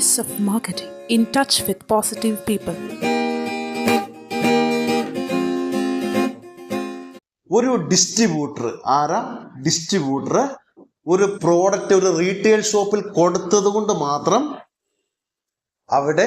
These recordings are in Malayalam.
Taste of marketing in touch with positive people. ഒരു ഡിസ്ട്രിബ്യൂട്ടർ ആരാ ഡിസ്ട്രിബ്യൂട്ടർ ഒരു പ്രോഡക്റ്റ് ഒരു റീറ്റെയിൽ ഷോപ്പിൽ കൊടുത്തത് കൊണ്ട് മാത്രം അവിടെ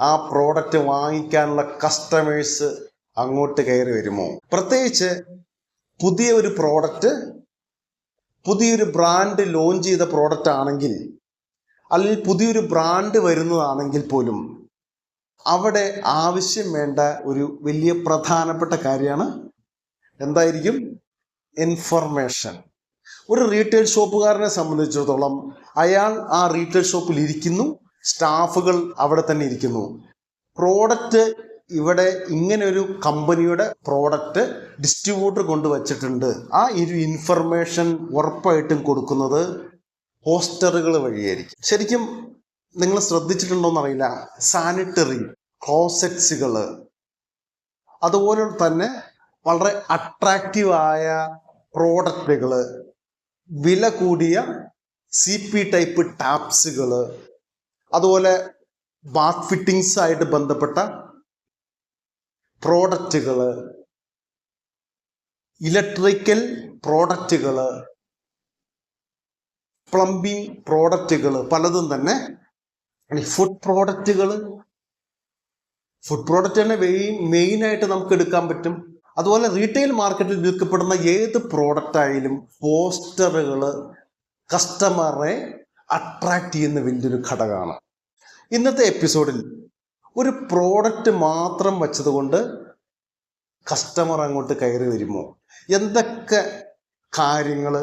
ആ പ്രോഡക്റ്റ് വാങ്ങിക്കാനുള്ള കസ്റ്റമേഴ്സ് അങ്ങോട്ട് കയറി വരുമോ പ്രത്യേകിച്ച് പുതിയ ഒരു പ്രോഡക്റ്റ് പുതിയൊരു ബ്രാൻഡ് ലോഞ്ച് ചെയ്ത പ്രോഡക്റ്റ് ആണെങ്കിൽ അല്ലെങ്കിൽ പുതിയൊരു ബ്രാൻഡ് വരുന്നതാണെങ്കിൽ പോലും അവിടെ ആവശ്യം വേണ്ട ഒരു വലിയ പ്രധാനപ്പെട്ട കാര്യമാണ് എന്തായിരിക്കും? ഇൻഫർമേഷൻ ഒരു റീറ്റെയിൽ ഷോപ്പുകാരനെ സംബന്ധിച്ചിടത്തോളം അയാൾ ആ റീറ്റെയിൽ ഷോപ്പിൽ ഇരിക്കുന്നു സ്റ്റാഫുകൾ അവിടെ തന്നെ ഇരിക്കുന്നു. പ്രോഡക്റ്റ് ഇവിടെ ഇങ്ങനെ ഒരു കമ്പനിയുടെ പ്രോഡക്റ്റ് ഡിസ്ട്രിബ്യൂട്ടർ കൊണ്ടുവച്ചിട്ടുണ്ട്. ആ ഒരു ഇൻഫർമേഷൻ ഉറപ്പായിട്ടും കൊടുക്കുന്നത് പോസ്റ്ററുകൾ വഴിയായിരിക്കും. ശരിക്കും നിങ്ങൾ ശ്രദ്ധിച്ചിട്ടുണ്ടോന്ന് അറിയില്ല സാനിറ്ററി ക്ലോസറ്റ്സുകൾ അതുപോലെ തന്നെ വളരെ അട്രാക്റ്റീവായ പ്രോഡക്റ്റുകൾ വില കൂടിയ സി പി ടൈപ്പ് ടാപ്സുകൾ അതുപോലെ ബാത്ത് ഫിറ്റിങ്സ് ആയിട്ട് ബന്ധപ്പെട്ട പ്രോഡക്റ്റുകൾ ഇലക്ട്രിക്കൽ പ്രോഡക്റ്റുകൾ പ്ലംബിംഗ് പ്രോഡക്റ്റുകൾ പലതും തന്നെ. ഫുഡ് പ്രോഡക്റ്റുകൾ ഫുഡ് പ്രോഡക്റ്റ് തന്നെ മെയിൻ ആയിട്ട് നമുക്ക് എടുക്കാൻ പറ്റും. അതുപോലെ റീറ്റെയിൽ മാർക്കറ്റിൽ വിൽക്കപ്പെടുന്ന ഏത് പ്രോഡക്റ്റ് ആയാലും പോസ്റ്ററുകൾ കസ്റ്റമറെ അട്രാക്ട് ചെയ്യുന്ന വലിയൊരു ഘടകമാണ്. ഇന്നത്തെ എപ്പിസോഡിൽ ഒരു പ്രോഡക്റ്റ് മാത്രം വച്ചതുകൊണ്ട് കസ്റ്റമർ അങ്ങോട്ട് കയറി വരുമോ? എന്തൊക്കെ കാര്യങ്ങൾ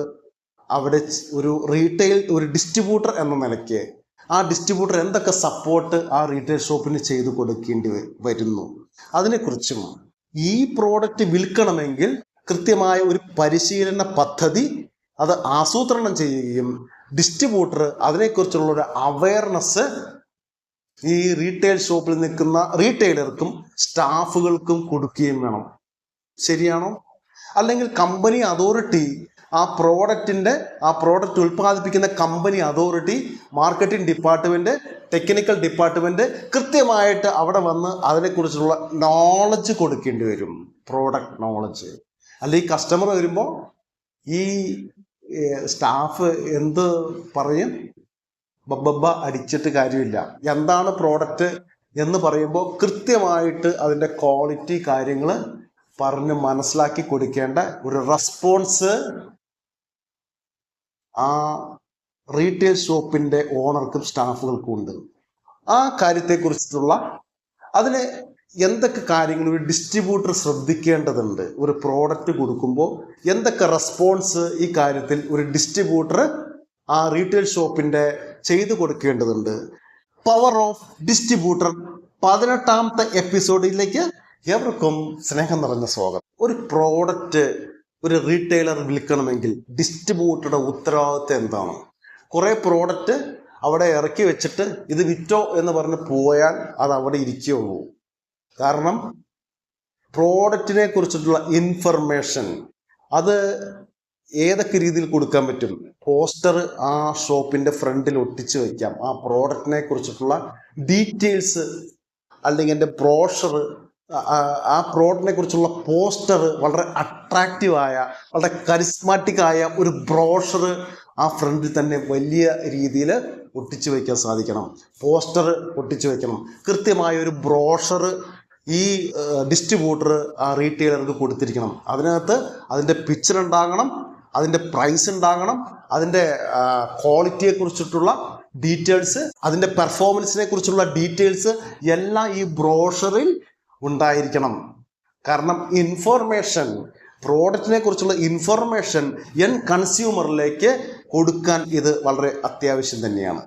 അവിടെ ഒരു റീറ്റെയിൽ ഒരു ഡിസ്ട്രിബ്യൂട്ടർ എന്ന നിലയ്ക്ക് ആ ഡിസ്ട്രിബ്യൂട്ടർ എന്തൊക്കെ സപ്പോർട്ട് ആ റീറ്റെയിൽ ഷോപ്പിന് ചെയ്തു കൊടുക്കേണ്ടി വരുന്നു. അതിനെക്കുറിച്ചും ഈ പ്രോഡക്റ്റ് വിൽക്കണമെങ്കിൽ കൃത്യമായ ഒരു പരിശീലന പദ്ധതി അത് ആസൂത്രണം ചെയ്യുകയും ഡിസ്ട്രിബ്യൂട്ടർ അതിനെക്കുറിച്ചുള്ള ഒരു അവയർനെസ് ഈ റീറ്റെയിൽ ഷോപ്പിൽ നിൽക്കുന്ന റീറ്റെയിലർക്കും സ്റ്റാഫുകൾക്കും കൊടുക്കുകയും വേണം. ശരിയാണോ? അല്ലെങ്കിൽ കമ്പനി അതോറിറ്റി ആ പ്രോഡക്റ്റിന്റെ ആ പ്രോഡക്റ്റ് ഉൽപ്പാദിപ്പിക്കുന്ന company authority marketing department technical department കൃത്യമായിട്ട് അവിടെ വന്ന് അതിനെക്കുറിച്ചുള്ള നോളജ് കൊടുക്കേണ്ടി വരും. പ്രോഡക്റ്റ് നോളജ് അല്ലെങ്കിൽ കസ്റ്റമർ വരുമ്പോൾ ഈ സ്റ്റാഫ് എന്ത് പറയും? ബബ്ബ അടിച്ചിട്ട് കാര്യമില്ല. എന്താണ് പ്രോഡക്റ്റ് എന്ന് പറയുമ്പോൾ കൃത്യമായിട്ട് അതിന്റെ ക്വാളിറ്റി കാര്യങ്ങൾ പറഞ്ഞ് മനസ്സിലാക്കി കൊടുക്കേണ്ട ഒരു റെസ്പോൺസ് ആ റീറ്റെയിൽ ഷോപ്പിന്റെ ഓണർക്കും സ്റ്റാഫുകൾക്കും ഉണ്ട്. ആ കാര്യത്തെക്കുറിച്ചിട്ടുള്ള അതിന് എന്തൊക്കെ കാര്യങ്ങൾ ഒരു ഡിസ്ട്രിബ്യൂട്ടർ ശ്രദ്ധിക്കേണ്ടതുണ്ട്? ഒരു പ്രോഡക്റ്റ് കൊടുക്കുമ്പോൾ എന്തൊക്കെ റെസ്പോൺസ് ഈ കാര്യത്തിൽ ഒരു ഡിസ്ട്രിബ്യൂട്ടർ ആ റീറ്റെയിൽ ഷോപ്പിന്റെ ചെയ്തു കൊടുക്കേണ്ടതുണ്ട്? പവർ ഓഫ് ഡിസ്ട്രിബ്യൂട്ടർ പതിനെട്ടാമത്തെ എപ്പിസോഡിലേക്ക് ഏവർക്കും സ്നേഹം നിറഞ്ഞ സ്വാഗതം. ഒരു പ്രോഡക്റ്റ് ഒരു റീറ്റെയിലർ വിൽക്കണമെങ്കിൽ ഡിസ്ട്രിബ്യൂട്ടറുടെ ഉത്തരവാദിത്വം എന്താണ്? കുറേ പ്രോഡക്റ്റ് അവിടെ ഇറക്കി വെച്ചിട്ട് ഇത് വിറ്റോ എന്ന് പറഞ്ഞ് പോയാൽ അത് അവിടെ ഇരിക്കുകയുള്ളൂ. കാരണം പ്രോഡക്റ്റിനെ കുറിച്ചിട്ടുള്ള ഇൻഫർമേഷൻ അത് ഏതൊക്കെ രീതിയിൽ കൊടുക്കാൻ പറ്റും? പോസ്റ്റർ ആ ഷോപ്പിന്റെ ഫ്രണ്ടിൽ ഒട്ടിച്ച് വയ്ക്കാം ആ പ്രോഡക്റ്റിനെ കുറിച്ചിട്ടുള്ള ഡീറ്റെയിൽസ് അല്ലെങ്കിൽ എന്റെ ബ്രോഷർ ആ പ്രോഡക്റ്റിനെ കുറിച്ചുള്ള പോസ്റ്റർ വളരെ അട്രാക്റ്റീവായ വളരെ കരിസ്മാറ്റിക് ആയ ഒരു ബ്രോഷർ ആ ഫ്രണ്ടിൽ തന്നെ വലിയ രീതിയിൽ ഒട്ടിച്ചു വയ്ക്കാൻ സാധിക്കണം. പോസ്റ്റർ ഒട്ടിച്ചു വയ്ക്കണം കൃത്യമായ ഒരു ബ്രോഷർ ഈ ഡിസ്ട്രിബ്യൂട്ടർ ആ റീറ്റെയിലർക്ക് കൊടുത്തിരിക്കണം. അതിനകത്ത് അതിന്റെ പിക്ചർ ഉണ്ടാകണം അതിന്റെ പ്രൈസ് ഉണ്ടാകണം അതിന്റെ ക്വാളിറ്റിയെ കുറിച്ചിട്ടുള്ള ഡീറ്റെയിൽസ് അതിന്റെ പെർഫോമൻസിനെ കുറിച്ചുള്ള ഡീറ്റെയിൽസ് എല്ലാം ഈ ബ്രോഷറിൽ ഉണ്ടായിരിക്കണം. കാരണം ഇൻഫോർമേഷൻ പ്രോഡക്റ്റിനെ കുറിച്ചുള്ള ഇൻഫോർമേഷൻ എൻ കൺസ്യൂമറിലേക്ക് കൊടുക്കാൻ ഇത് വളരെ അത്യാവശ്യം തന്നെയാണ്.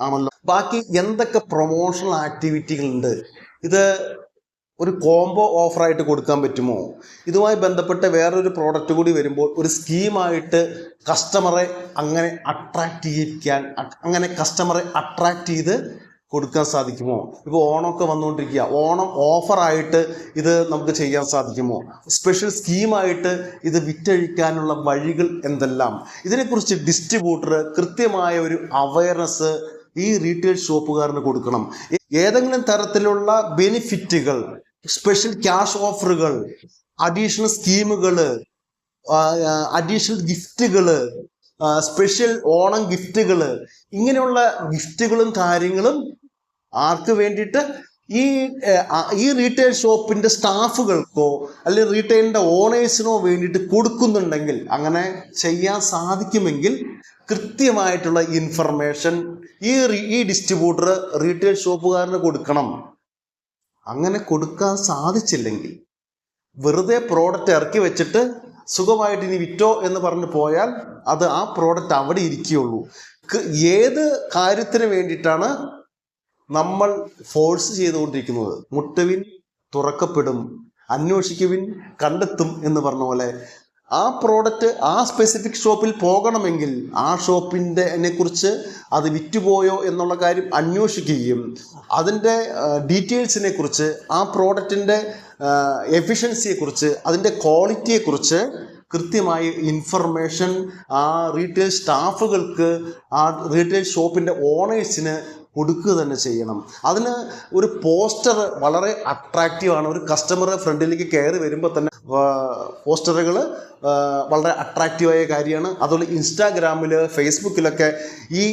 ആണല്ലോ? ബാക്കി എന്തൊക്കെ പ്രൊമോഷണൽ ആക്ടിവിറ്റികളുണ്ട് ഇത് ഒരു കോംബോ ഓഫറായിട്ട് കൊടുക്കാൻ പറ്റുമോ? ഇതുമായി ബന്ധപ്പെട്ട് വേറൊരു പ്രോഡക്റ്റ് കൂടി വരുമ്പോൾ ഒരു സ്കീമായിട്ട് കസ്റ്റമറെ അങ്ങനെ അട്രാക്റ്റ് ചെയ്യിക്കാൻ അങ്ങനെ കസ്റ്റമറെ അട്രാക്റ്റ് ചെയ്ത് കൊടുക്കാൻ സാധിക്കുമോ? ഇപ്പോൾ ഓണമൊക്കെ വന്നുകൊണ്ടിരിക്കുക. ഓണം ഓഫറായിട്ട് ഇത് നമുക്ക് ചെയ്യാൻ സാധിക്കുമോ? സ്പെഷ്യൽ സ്കീമായിട്ട് ഇത് വിറ്റഴിക്കാനുള്ള വഴികൾ എന്തെല്ലാം? ഇതിനെക്കുറിച്ച് ഡിസ്ട്രിബ്യൂട്ടർ കൃത്യമായ ഒരു അവയർനെസ് ഈ റീറ്റെയിൽ ഷോപ്പുകാരന് കൊടുക്കണം. ഏതെങ്കിലും തരത്തിലുള്ള ബെനിഫിറ്റുകൾ സ്പെഷ്യൽ ക്യാഷ് ഓഫറുകൾ അഡീഷണൽ സ്കീമുകൾ അഡീഷണൽ ഗിഫ്റ്റുകൾ സ്പെഷ്യൽ ഓണം ഗിഫ്റ്റുകൾ ഇങ്ങനെയുള്ള ഗിഫ്റ്റുകളും കാര്യങ്ങളും ആർക്ക് വേണ്ടിയിട്ട് ഈ ഈ റീറ്റെയിൽ ഷോപ്പിന്റെ സ്റ്റാഫുകൾക്കോ അല്ലെങ്കിൽ റീറ്റെയിലിന്റെ ഓണേഴ്സിനോ വേണ്ടിയിട്ട് കൊടുക്കുന്നുണ്ടെങ്കിൽ അങ്ങനെ ചെയ്യാൻ സാധിക്കുമെങ്കിൽ കൃത്യമായിട്ടുള്ള ഇൻഫർമേഷൻ ഈ ഈ ഡിസ്ട്രിബ്യൂട്ടർ റീറ്റെയിൽ ഷോപ്പുകാരന് കൊടുക്കണം. അങ്ങനെ കൊടുക്കാൻ സാധിച്ചില്ലെങ്കിൽ വെറുതെ പ്രോഡക്റ്റ് ഇറക്കി വെച്ചിട്ട് സുഖമായിട്ട് ഇനി വിറ്റോ എന്ന് പറഞ്ഞു പോയാൽ അത് ആ പ്രോഡക്റ്റ് അവിടെ ഇരിക്കുകയുള്ളൂ. ഏത് കാര്യത്തിന് വേണ്ടിയിട്ടാണ് നമ്മൾ ഫോഴ്സ് ചെയ്തുകൊണ്ടിരിക്കുന്നത്? മുട്ടുവിൻ തുറക്കപ്പെടും അന്വേഷിക്കുവിൻ കണ്ടെത്തും എന്ന് പറഞ്ഞ പോലെ ആ പ്രോഡക്റ്റ് ആ സ്പെസിഫിക് ഷോപ്പിൽ പോകണമെങ്കിൽ ആ ഷോപ്പിന്റെ കുറിച്ച് അത് വിറ്റുപോയോ എന്നുള്ള കാര്യം അന്വേഷിക്കുകയും അതിന്റെ ഡീറ്റെയിൽസിനെ കുറിച്ച് ആ പ്രോഡക്റ്റിന്റെ എഫിഷ്യൻസിയെക്കുറിച്ച് അതിന്റെ ക്വാളിറ്റിയെക്കുറിച്ച് കൃത്യമായി ഇൻഫർമേഷൻ ആ റീറ്റെയിൽ സ്റ്റാഫുകൾക്ക് ആ റീറ്റെയിൽ ഷോപ്പിന്റെ ഓണേഴ്സിന് കൊടുക്കുക തന്നെ ചെയ്യണം. അതിന് ഒരു പോസ്റ്റർ വളരെ അട്രാക്റ്റീവ് ആണ്. ഒരു കസ്റ്റമർ ഫ്രണ്ടിലേക്ക് കയറി വരുമ്പോൾ തന്നെ പോസ്റ്ററുകൾ വളരെ അട്രാക്റ്റീവായ കാര്യമാണ്. അതുപോലെ ഇൻസ്റ്റാഗ്രാമിൽ ഫേസ്ബുക്കിലൊക്കെ ഈ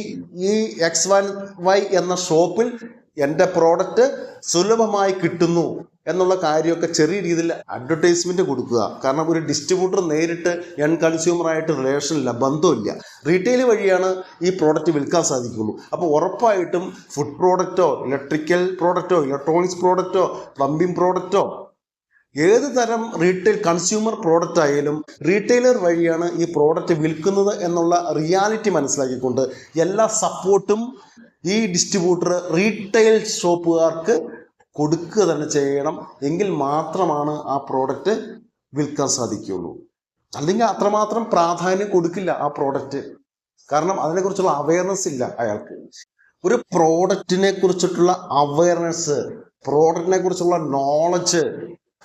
ഈ എക്സ് വൺ വൈ എന്ന ഷോപ്പിൽ എന്റെ പ്രോഡക്റ്റ് സുലഭമായി കിട്ടുന്നു എന്നുള്ള കാര്യമൊക്കെ ചെറിയ രീതിയിൽ അഡ്വർടൈസ്മെന്റ് കൊടുക്കുക. കാരണം ഒരു ഡിസ്ട്രിബ്യൂട്ടർ നേരിട്ട് എൺ കൺസ്യൂമറായിട്ട് റിലേഷനില്ല ബന്ധമില്ല റീറ്റെയിൽ വഴിയാണ് ഈ പ്രോഡക്റ്റ് വിൽക്കാൻ സാധിക്കുള്ളൂ. അപ്പോൾ ഉറപ്പായിട്ടും ഫുഡ് പ്രോഡക്റ്റോ ഇലക്ട്രിക്കൽ പ്രോഡക്റ്റോ ഇലക്ട്രോണിക്സ് പ്രോഡക്റ്റോ പ്ലംബിംഗ് പ്രോഡക്റ്റോ ഏത് തരം റീറ്റെയിൽ കൺസ്യൂമർ പ്രോഡക്റ്റ് ആയാലും റീറ്റെയിലർ വഴിയാണ് ഈ പ്രോഡക്റ്റ് വിൽക്കുന്നത് എന്നുള്ള റിയാലിറ്റി മനസ്സിലാക്കിക്കൊണ്ട് എല്ലാ സപ്പോർട്ടും ഈ ഡിസ്ട്രിബ്യൂട്ടർ റീറ്റെയിൽ ഷോപ്പുകാർക്ക് കൊടുക്കുക തന്നെ ചെയ്യണം. എങ്കിൽ മാത്രമാണ് ആ പ്രോഡക്റ്റ് വിൽക്കാൻ സാധിക്കുകയുള്ളൂ. അല്ലെങ്കിൽ അത്രമാത്രം പ്രാധാന്യം കൊടുക്കില്ല ആ പ്രോഡക്റ്റ് കാരണം അതിനെക്കുറിച്ചുള്ള അവയർനെസ് ഇല്ല അയാൾക്ക്. ഒരു പ്രോഡക്റ്റിനെ കുറിച്ചിട്ടുള്ള അവയർനെസ് പ്രോഡക്റ്റിനെ കുറിച്ചുള്ള നോളജ്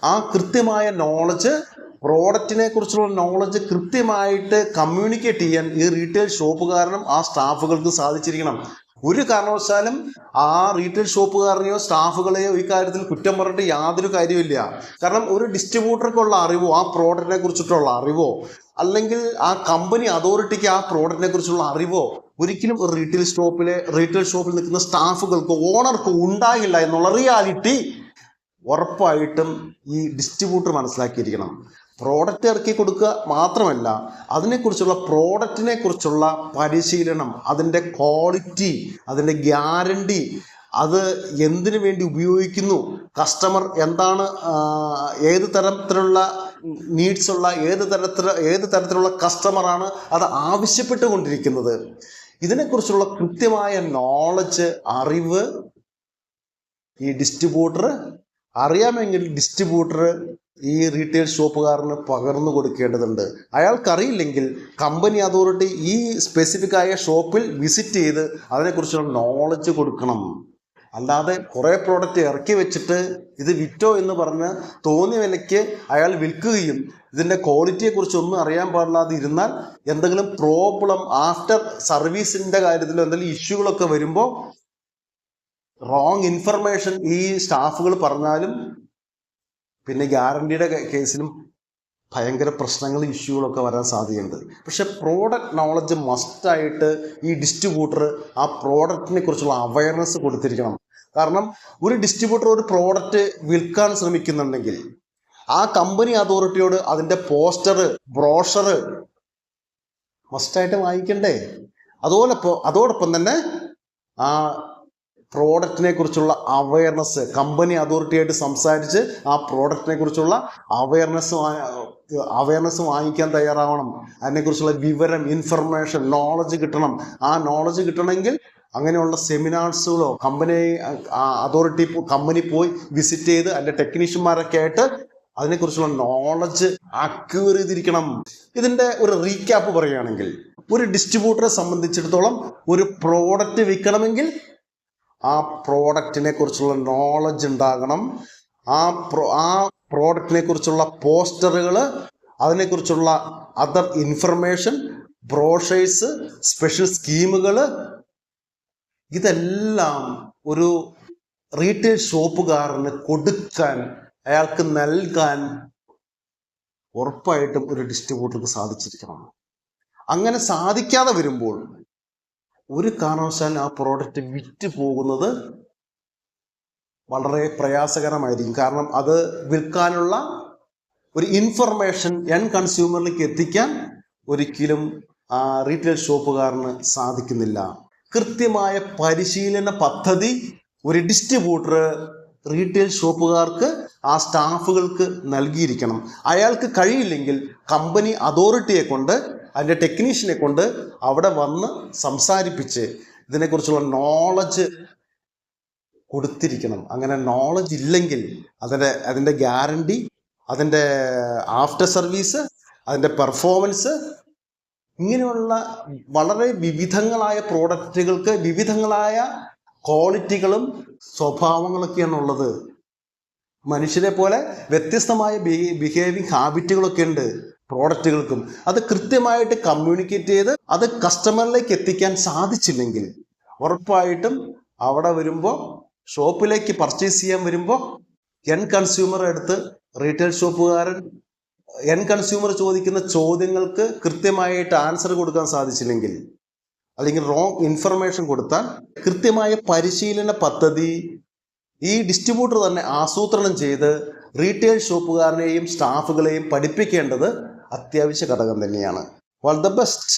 ആ കൃത്യമായ നോളജ് പ്രോഡക്റ്റിനെ കുറിച്ചുള്ള നോളജ് കൃത്യമായിട്ട് കമ്മ്യൂണിക്കേറ്റ് ചെയ്യാൻ ഈ റീറ്റെയിൽ ഷോപ്പുകാരനും ആ സ്റ്റാഫുകൾക്ക് സാധിച്ചിരിക്കണം. ഒരു കാരണവശാലും ആ റീറ്റെയിൽ ഷോപ്പുകാരനെയോ സ്റ്റാഫുകളെയോ ഈ കാര്യത്തിൽ കുറ്റം പറഞ്ഞിട്ട് യാതൊരു കാര്യമില്ല കാരണം ഒരു ഡിസ്ട്രിബ്യൂട്ടർക്കുള്ള അറിവോ ആ പ്രോഡക്റ്റിനെ കുറിച്ചിട്ടുള്ള അറിവോ അല്ലെങ്കിൽ ആ കമ്പനി അതോറിറ്റിക്ക് ആ പ്രോഡക്റ്റിനെ കുറിച്ചുള്ള അറിവോ ഒരിക്കലും ഒരു റീറ്റെയിൽ ഷോപ്പിലെ റീറ്റെയിൽ ഷോപ്പിൽ നിൽക്കുന്ന സ്റ്റാഫുകൾക്കോ ഓണർക്കോ ഉണ്ടാകില്ല എന്നുള്ള റിയാലിറ്റി ഉറപ്പായിട്ടും ഈ ഡിസ്ട്രിബ്യൂട്ടർ മനസ്സിലാക്കിയിരിക്കണം. പ്രോഡക്റ്റ് ഇറക്കി കൊടുക്കുക മാത്രമല്ല അതിനെക്കുറിച്ചുള്ള പ്രോഡക്റ്റിനെ കുറിച്ചുള്ള പരിശീലനം അതിന്റെ ക്വാളിറ്റി അതിന്റെ ഗ്യാരണ്ടി അത് എന്തിനു വേണ്ടി ഉപയോഗിക്കുന്നു കസ്റ്റമർ എന്താണ് ഏത് തരത്തിലുള്ള നീഡ്സ് ഉള്ള ഏത് തരത്തിൽ ഏത് തരത്തിലുള്ള കസ്റ്റമറാണ് അത് ആവശ്യപ്പെട്ടുകൊണ്ടിരിക്കുന്നത്. ഇതിനെക്കുറിച്ചുള്ള കൃത്യമായ നോളജ് അറിവ് ഈ ഡിസ്ട്രിബ്യൂട്ടർ അറിയാമെങ്കിൽ ഡിസ്ട്രിബ്യൂട്ടർ ഈ റീറ്റെയിൽ ഷോപ്പുകാരന് പകർന്നു കൊടുക്കേണ്ടതുണ്ട്. അയാൾക്കറിയില്ലെങ്കിൽ കമ്പനി അതോറിറ്റി ഈ സ്പെസിഫിക് ആയ ഷോപ്പിൽ വിസിറ്റ് ചെയ്ത് അതിനെക്കുറിച്ചുള്ള നോളജ് കൊടുക്കണം. അല്ലാതെ കുറേ പ്രോഡക്റ്റ് ഇറക്കി വെച്ചിട്ട് ഇത് വിറ്റോ എന്ന് പറഞ്ഞ് തോന്നിയ വിലയ്ക്ക് അയാൾ വിൽക്കുകയും ഇതിന്റെ ക്വാളിറ്റിയെക്കുറിച്ചൊന്നും അറിയാൻ പാടില്ലാതെ ഇരുന്നാൽ എന്തെങ്കിലും പ്രോബ്ലം ആഫ്റ്റർ സർവീസിന്റെ കാര്യത്തിൽ എന്തെങ്കിലും ഇഷ്യൂകളൊക്കെ വരുമ്പോൾ റോങ് ഇൻഫർമേഷൻ ഈ സ്റ്റാഫുകൾ പറഞ്ഞാലും പിന്നെ ഗ്യാരണ്ടിയുടെ കേസിലും ഭയങ്കര പ്രശ്നങ്ങൾ ഇഷ്യൂകളൊക്കെ വരാൻ സാധ്യതയുണ്ട്. പക്ഷേ പ്രോഡക്റ്റ് നോളജ് മസ്റ്റായിട്ട് ഈ ഡിസ്ട്രിബ്യൂട്ടർ ആ പ്രോഡക്റ്റിനെ കുറിച്ചുള്ള അവയർനെസ് കൊടുത്തിരിക്കണം. കാരണം ഒരു ഡിസ്ട്രിബ്യൂട്ടർ ഒരു പ്രോഡക്റ്റ് വിൽക്കാൻ ശ്രമിക്കുന്നുണ്ടെങ്കിൽ ആ കമ്പനി അതോറിറ്റിയോട് അതിന്റെ പോസ്റ്റർ ബ്രോഷർ മസ്റ്റായിട്ട് വാങ്ങിക്കണ്ടേ അതുപോലെ ഇപ്പോ- അതോടൊപ്പം തന്നെ ആ പ്രോഡക്റ്റിനെ കുറിച്ചുള്ള അവയർനെസ് കമ്പനി അതോറിറ്റിയായിട്ട് സംസാരിച്ച് ആ പ്രോഡക്റ്റിനെ കുറിച്ചുള്ള അവയർനെസ് അവയർനെസ് വാങ്ങിക്കാൻ തയ്യാറാവണം. അതിനെക്കുറിച്ചുള്ള വിവരം ഇൻഫർമേഷൻ നോളജ് കിട്ടണം. ആ നോളജ് കിട്ടണമെങ്കിൽ അങ്ങനെയുള്ള സെമിനാർസുകളോ കമ്പനി അതോറിറ്റി കമ്പനി പോയി വിസിറ്റ് ചെയ്ത് അതിന്റെ ടെക്നീഷ്യന്മാരൊക്കെ ആയിട്ട് അതിനെക്കുറിച്ചുള്ള നോളജ് അക്യൂർ ചെയ്തിരിക്കണം. ഇതിന്റെ ഒരു റീക്യാപ്പ് പറയുകയാണെങ്കിൽ ഒരു ഡിസ്ട്രിബ്യൂട്ടറെ സംബന്ധിച്ചിടത്തോളം ഒരു പ്രോഡക്റ്റ് വിൽക്കണമെങ്കിൽ ആ പ്രോഡക്റ്റിനെ കുറിച്ചുള്ള നോളജ് ഉണ്ടാകണം. ആ പ്രോ ആ പ്രോഡക്റ്റിനെ കുറിച്ചുള്ള പോസ്റ്ററുകൾ അതിനെക്കുറിച്ചുള്ള അതർ ഇൻഫർമേഷൻ ബ്രോഷേഴ്സ് സ്പെഷ്യൽ സ്കീമുകൾ ഇതെല്ലാം ഒരു റീറ്റെയിൽ ഷോപ്പുകാരന് കൊടുക്കാൻ അയാൾക്ക് നൽകാൻ ഉറപ്പായിട്ടും ഒരു ഡിസ്ട്രിബ്യൂട്ടർക്ക് സാധിച്ചിരിക്കണം. അങ്ങനെ സാധിക്കാതെ വരുമ്പോൾ ഒരു കാരണവശാൽ ആ പ്രോഡക്റ്റ് വിറ്റ് പോകുന്നത് വളരെ പ്രയാസകരമായിരിക്കും. കാരണം അത് വിൽക്കാനുള്ള ഒരു ഇൻഫർമേഷൻ എൻ കൺസ്യൂമറിലേക്ക് എത്തിക്കാൻ ഒരിക്കലും ആ റീറ്റെയിൽ ഷോപ്പുകാരന് സാധിക്കുന്നില്ല. കൃത്യമായ പരിശീലന പദ്ധതി ഒരു ഡിസ്ട്രിബ്യൂട്ടർ റീറ്റെയിൽ ഷോപ്പുകാർക്ക് ആ സ്റ്റാഫുകൾക്ക് നൽകിയിരിക്കണം. അയാൾക്ക് കഴിയില്ലെങ്കിൽ കമ്പനി അതോറിറ്റിയെ കൊണ്ട് അതിന്റെ ടെക്നീഷ്യനെ കൊണ്ട് അവിടെ വന്ന് സംസാരിപ്പിച്ച് ഇതിനെക്കുറിച്ചുള്ള നോളജ് കൊടുത്തിരിക്കണം. അങ്ങനെ നോളജ് ഇല്ലെങ്കിൽ അതിന്റെ അതിന്റെ ഗ്യാരണ്ടി അതിന്റെ ആഫ്റ്റർ സർവീസ് അതിന്റെ പെർഫോമൻസ് ഇങ്ങനെയുള്ള വളരെ വിവിധങ്ങളായ പ്രോഡക്റ്റുകൾക്ക് വിവിധങ്ങളായ ക്വാളിറ്റികളും സ്വഭാവങ്ങളൊക്കെയാണ് ഉള്ളത്. മനുഷ്യരെ പോലെ വ്യത്യസ്തമായ ബിഹേവിങ് ഹാബിറ്റുകളൊക്കെ ഉണ്ട് പ്രോഡക്റ്റുകൾക്കും അത് കൃത്യമായിട്ട് കമ്മ്യൂണിക്കേറ്റ് ചെയ്ത് അത് കസ്റ്റമറിലേക്ക് എത്തിക്കാൻ സാധിച്ചില്ലെങ്കിൽ ഉറപ്പായിട്ടും അവിടെ വരുമ്പോൾ ഷോപ്പിലേക്ക് പർച്ചേസ് ചെയ്യാൻ വരുമ്പോൾ എൻ കൺസ്യൂമർ എടുത്ത് റീറ്റെയിൽ ഷോപ്പുകാരൻ എൻ കൺസ്യൂമർ ചോദിക്കുന്ന ചോദ്യങ്ങൾക്ക് കൃത്യമായിട്ട് ആൻസർ കൊടുക്കാൻ സാധിച്ചില്ലെങ്കിൽ അല്ലെങ്കിൽ റോങ് ഇൻഫർമേഷൻ കൊടുത്താൽ കൃത്യമായ പരിശീലന പദ്ധതി ഈ ഡിസ്ട്രിബ്യൂട്ടർ തന്നെ ആസൂത്രണം ചെയ്ത് റീറ്റെയിൽ ഷോപ്പുകാരനെയും സ്റ്റാഫുകളെയും പഠിപ്പിക്കേണ്ടത് അത്യാവശ്യ ഘടകം തന്നെയാണ്. All the best